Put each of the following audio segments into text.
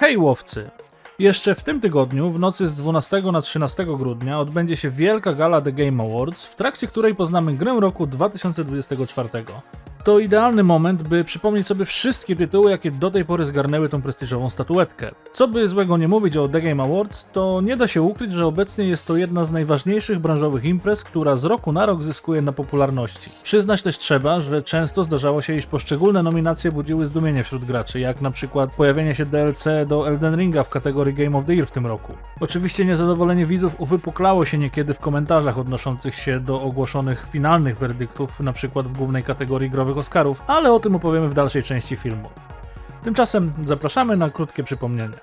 Hej łowcy! Jeszcze w tym tygodniu, w nocy z 12 na 13 grudnia, odbędzie się wielka gala The Game Awards, w trakcie której poznamy grę roku 2024. To idealny moment, by przypomnieć sobie wszystkie tytuły, jakie do tej pory zgarnęły tą prestiżową statuetkę. Co by złego nie mówić o The Game Awards, to nie da się ukryć, że obecnie jest to jedna z najważniejszych branżowych imprez, która z roku na rok zyskuje na popularności. Przyznać też trzeba, że często zdarzało się, iż poszczególne nominacje budziły zdumienie wśród graczy, jak na przykład pojawienie się DLC do Elden Ringa w kategorii Game of the Year w tym roku. Oczywiście niezadowolenie widzów uwypuklało się niekiedy w komentarzach odnoszących się do ogłoszonych finalnych werdyktów, na przykład w głównej kategorii growych Oscarów, ale o tym opowiemy w dalszej części filmu. Tymczasem zapraszamy na krótkie przypomnienie.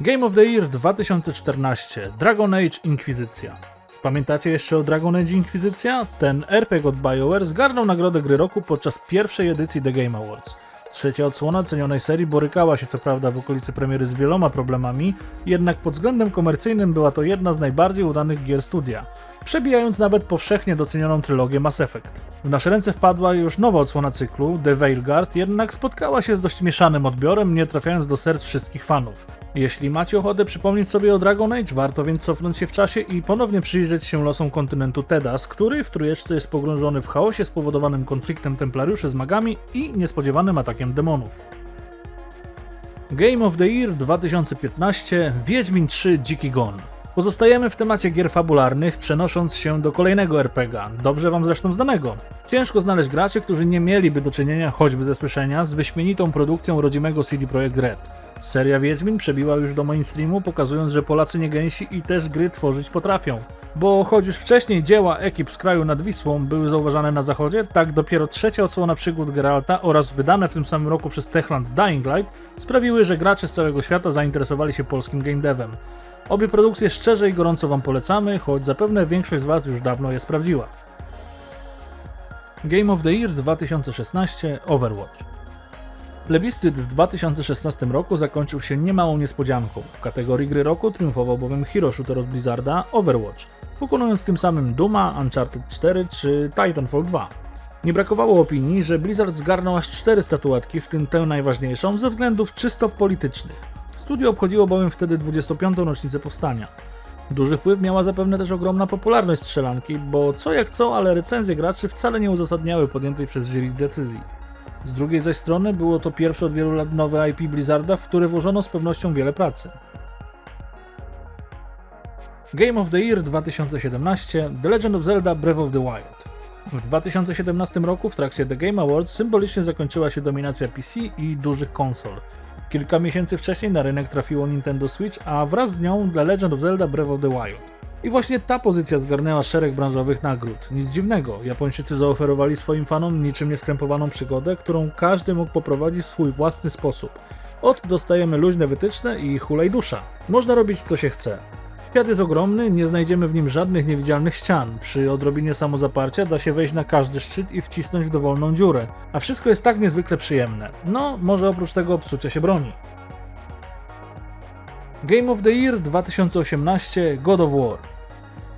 Game of the Year 2014 Dragon Age Inkwizycja. Pamiętacie jeszcze o Dragon Age Inkwizycja? Ten RPG od BioWare zgarnął nagrodę gry roku podczas pierwszej edycji The Game Awards. Trzecia odsłona cenionej serii borykała się co prawda w okolicy premiery z wieloma problemami, jednak pod względem komercyjnym była to jedna z najbardziej udanych gier studia, przebijając nawet powszechnie docenioną trylogię Mass Effect. W nasze ręce wpadła już nowa odsłona cyklu, The Veilguard, jednak spotkała się z dość mieszanym odbiorem, nie trafiając do serc wszystkich fanów. Jeśli macie ochotę przypomnieć sobie o Dragon Age, warto więc cofnąć się w czasie i ponownie przyjrzeć się losom kontynentu Tedas, który w trójeczce jest pogrążony w chaosie spowodowanym konfliktem templariuszy z magami i niespodziewanym atakiem demonów. Game of the Year 2015 Wiedźmin 3 Dziki Gon. Pozostajemy w temacie gier fabularnych, przenosząc się do kolejnego RPGa, dobrze wam zresztą znanego. Ciężko znaleźć graczy, którzy nie mieliby do czynienia, choćby ze słyszenia, z wyśmienitą produkcją rodzimego CD Projekt Red. Seria Wiedźmin przebiła już do mainstreamu, pokazując, że Polacy nie gęsi i też gry tworzyć potrafią. Bo choć już wcześniej dzieła ekip z kraju nad Wisłą były zauważane na zachodzie, tak dopiero trzecia odsłona przygód Geralta oraz wydane w tym samym roku przez Techland Dying Light sprawiły, że gracze z całego świata zainteresowali się polskim game devem. Obie produkcje szczerze i gorąco Wam polecamy, choć zapewne większość z Was już dawno je sprawdziła. Game of the Year 2016 Overwatch. Plebiscyt w 2016 roku zakończył się niemałą niespodzianką. W kategorii gry roku triumfował bowiem hero shooter od Blizzarda Overwatch, pokonując tym samym Duma, Uncharted 4 czy Titanfall 2. Nie brakowało opinii, że Blizzard zgarnął aż cztery statuetki, w tym tę najważniejszą, ze względów czysto politycznych. Studio obchodziło bowiem wtedy 25. rocznicę powstania. Duży wpływ miała zapewne też ogromna popularność strzelanki, bo co jak co, ale recenzje graczy wcale nie uzasadniały podjętej przez jury decyzji. Z drugiej zaś strony było to pierwsze od wielu lat nowe IP Blizzarda, w które włożono z pewnością wiele pracy. Game of the Year 2017 The Legend of Zelda Breath of the Wild. W 2017 roku w trakcie The Game Awards symbolicznie zakończyła się dominacja PC i dużych konsol. Kilka miesięcy wcześniej na rynek trafiło Nintendo Switch, a wraz z nią The Legend of Zelda Breath of the Wild. I właśnie ta pozycja zgarnęła szereg branżowych nagród. Nic dziwnego, Japończycy zaoferowali swoim fanom niczym nieskrępowaną przygodę, którą każdy mógł poprowadzić w swój własny sposób. Od dostajemy luźne wytyczne i hulaj dusza. Można robić co się chce. Świat jest ogromny, nie znajdziemy w nim żadnych niewidzialnych ścian. Przy odrobinie samozaparcia da się wejść na każdy szczyt i wcisnąć w dowolną dziurę. A wszystko jest tak niezwykle przyjemne. No, może oprócz tego psucia się broni. Game of the Year 2018 God of War.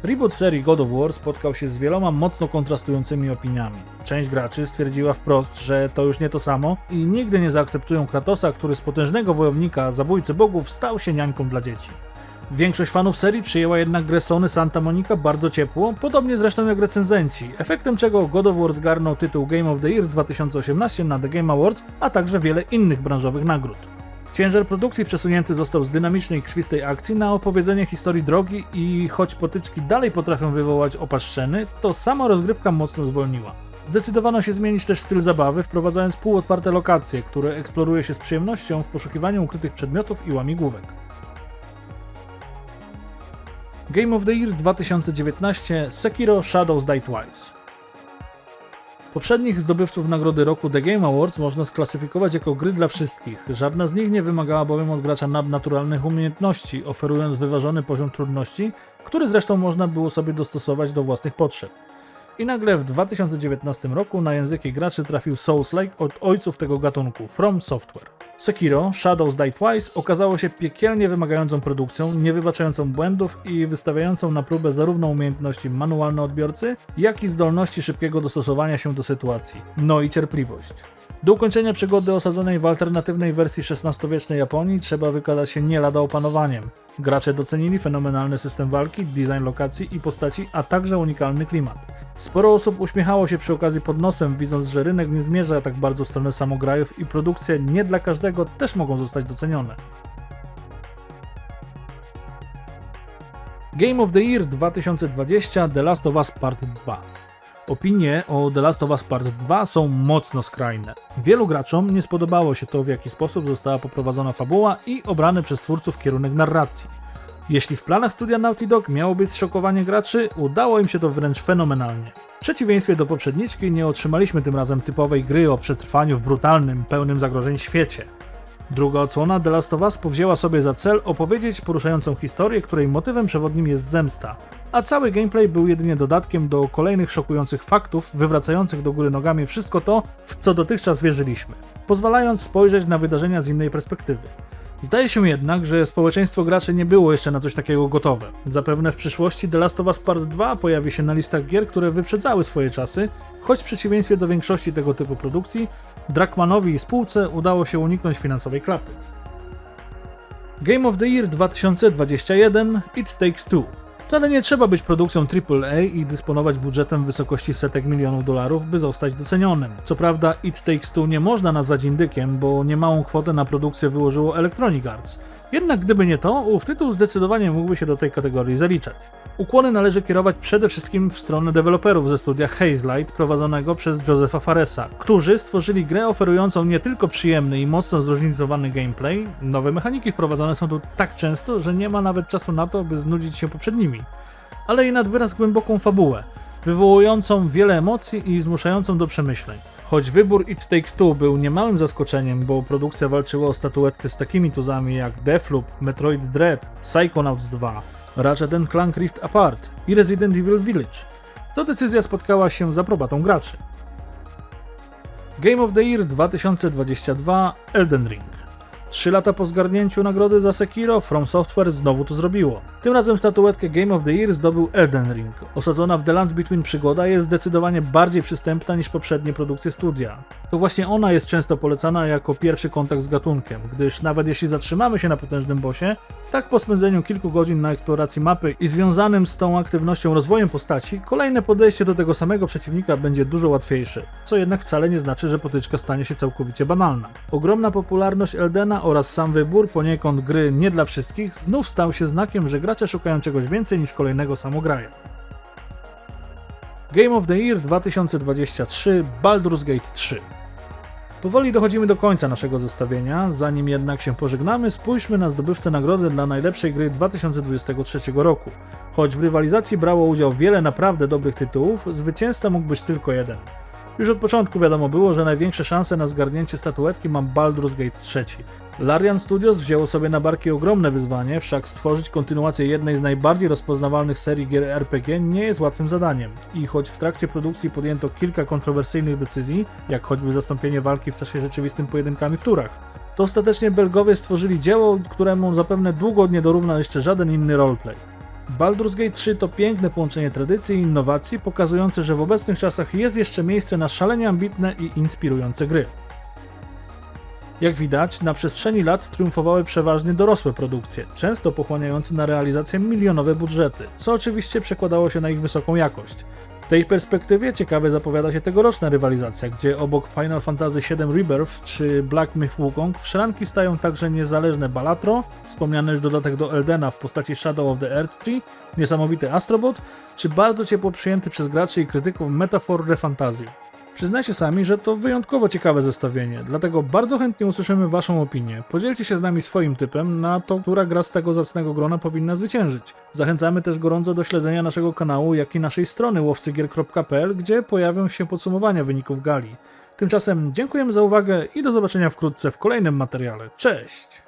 Reboot serii God of War spotkał się z wieloma mocno kontrastującymi opiniami. Część graczy stwierdziła wprost, że to już nie to samo i nigdy nie zaakceptują Kratosa, który z potężnego wojownika, zabójcy bogów, stał się niańką dla dzieci. Większość fanów serii przyjęła jednak grę Sony Santa Monica bardzo ciepło, podobnie zresztą jak recenzenci, efektem czego God of War zgarnął tytuł Game of the Year 2018 na The Game Awards, a także wiele innych branżowych nagród. Ciężar produkcji przesunięty został z dynamicznej, krwistej akcji na opowiedzenie historii drogi i choć potyczki dalej potrafią wywołać opaszczeny, to sama rozgrywka mocno zwolniła. Zdecydowano się zmienić też styl zabawy, wprowadzając półotwarte lokacje, które eksploruje się z przyjemnością w poszukiwaniu ukrytych przedmiotów i łamigłówek. Game of the Year 2019 Sekiro Shadows Die Twice. Poprzednich zdobywców nagrody roku The Game Awards można sklasyfikować jako gry dla wszystkich. Żadna z nich nie wymagała bowiem od gracza nadnaturalnych umiejętności, oferując wyważony poziom trudności, który zresztą można było sobie dostosować do własnych potrzeb. I nagle w 2019 roku na języki graczy trafił Souls-like od ojców tego gatunku, From Software. Sekiro Shadows Die Twice okazało się piekielnie wymagającą produkcją, nie wybaczającą błędów i wystawiającą na próbę zarówno umiejętności manualne odbiorcy, jak i zdolności szybkiego dostosowania się do sytuacji. No i cierpliwość. Do ukończenia przygody osadzonej w alternatywnej wersji XVI-wiecznej Japonii trzeba wykazać się nie lada opanowaniem. Gracze docenili fenomenalny system walki, design lokacji i postaci, a także unikalny klimat. Sporo osób uśmiechało się przy okazji pod nosem, widząc, że rynek nie zmierza tak bardzo w stronę samograjów i produkcje nie dla każdego też mogą zostać docenione. Game of the Year 2020 The Last of Us Part 2 Opinie o The Last of Us Part 2 są mocno skrajne. Wielu graczom nie spodobało się to, w jaki sposób została poprowadzona fabuła i obrany przez twórców kierunek narracji. Jeśli w planach studia Naughty Dog miało być zszokowanie graczy, udało im się to wręcz fenomenalnie. W przeciwieństwie do poprzedniczki nie otrzymaliśmy tym razem typowej gry o przetrwaniu w brutalnym, pełnym zagrożeń świecie. Druga odsłona The Last of Us powzięła sobie za cel opowiedzieć poruszającą historię, której motywem przewodnim jest zemsta, a cały gameplay był jedynie dodatkiem do kolejnych szokujących faktów, wywracających do góry nogami wszystko to, w co dotychczas wierzyliśmy, pozwalając spojrzeć na wydarzenia z innej perspektywy. Zdaje się jednak, że społeczeństwo graczy nie było jeszcze na coś takiego gotowe. Zapewne w przyszłości The Last of Us Part 2 pojawi się na listach gier, które wyprzedzały swoje czasy, choć w przeciwieństwie do większości tego typu produkcji, Drakmanowi i spółce udało się uniknąć finansowej klapy. Game of the Year 2021 It Takes Two Wcale nie trzeba być produkcją AAA i dysponować budżetem w wysokości setek milionów dolarów, by zostać docenionym. Co prawda, It Takes Two nie można nazwać indykiem, bo niemałą kwotę na produkcję wyłożyło Electronic Arts. Jednak gdyby nie to, ów tytuł zdecydowanie mógłby się do tej kategorii zaliczać. Ukłony należy kierować przede wszystkim w stronę deweloperów ze studia Hazelight prowadzonego przez Josepha Faresa, którzy stworzyli grę oferującą nie tylko przyjemny i mocno zróżnicowany gameplay, nowe mechaniki wprowadzane są tu tak często, że nie ma nawet czasu na to, by znudzić się poprzednimi, ale i nad wyraz głęboką fabułę, wywołującą wiele emocji i zmuszającą do przemyśleń. Choć wybór It Takes Two był niemałym zaskoczeniem, bo produkcja walczyła o statuetkę z takimi tuzami jak Deathloop, Metroid Dread, Psychonauts 2, Ratchet Clank Rift Apart i Resident Evil Village, to decyzja spotkała się z aprobatą graczy. Game of the Year 2022 Elden Ring Trzy lata po zgarnięciu nagrody za Sekiro, From Software znowu to zrobiło. Tym razem statuetkę Game of the Year zdobył Elden Ring. Osadzona w The Lands Between przygoda jest zdecydowanie bardziej przystępna niż poprzednie produkcje studia. To właśnie ona jest często polecana jako pierwszy kontakt z gatunkiem, gdyż nawet jeśli zatrzymamy się na potężnym bosie, tak po spędzeniu kilku godzin na eksploracji mapy i związanym z tą aktywnością rozwojem postaci, kolejne podejście do tego samego przeciwnika będzie dużo łatwiejsze, co jednak wcale nie znaczy, że potyczka stanie się całkowicie banalna. Ogromna popularność Eldena oraz sam wybór poniekąd gry nie dla wszystkich znów stał się znakiem, że gracze szukają czegoś więcej niż kolejnego samograja. Game of the Year 2023 Baldur's Gate 3 Powoli dochodzimy do końca naszego zestawienia, zanim jednak się pożegnamy, spójrzmy na zdobywcę nagrody dla najlepszej gry 2023 roku. Choć w rywalizacji brało udział wiele naprawdę dobrych tytułów, zwycięzca mógł być tylko jeden. Już od początku wiadomo było, że największe szanse na zgarnięcie statuetki ma Baldur's Gate 3. Larian Studios wzięło sobie na barki ogromne wyzwanie, wszak stworzyć kontynuację jednej z najbardziej rozpoznawalnych serii gier RPG nie jest łatwym zadaniem. I choć w trakcie produkcji podjęto kilka kontrowersyjnych decyzji, jak choćby zastąpienie walki w czasie rzeczywistym pojedynkami w turach, to ostatecznie Belgowie stworzyli dzieło, któremu zapewne długo nie dorówna jeszcze żaden inny roleplay. Baldur's Gate 3 to piękne połączenie tradycji i innowacji, pokazujące, że w obecnych czasach jest jeszcze miejsce na szalenie ambitne i inspirujące gry. Jak widać, na przestrzeni lat triumfowały przeważnie dorosłe produkcje, często pochłaniające na realizację milionowe budżety, co oczywiście przekładało się na ich wysoką jakość. W tej perspektywie ciekawie zapowiada się tegoroczna rywalizacja, gdzie obok Final Fantasy VII Rebirth czy Black Myth Wukong w szranki stają także niezależne Balatro, wspomniany już dodatek do Eldena w postaci Shadow of the Earth Tree, niesamowity Astrobot, czy bardzo ciepło przyjęty przez graczy i krytyków Metaphor Refantasy. Przyznajcie sami, że to wyjątkowo ciekawe zestawienie, dlatego bardzo chętnie usłyszymy Waszą opinię. Podzielcie się z nami swoim typem na to, która gra z tego zacnego grona powinna zwyciężyć. Zachęcamy też gorąco do śledzenia naszego kanału, jak i naszej strony łowcygier.pl, gdzie pojawią się podsumowania wyników gali. Tymczasem dziękujemy za uwagę i do zobaczenia wkrótce w kolejnym materiale. Cześć!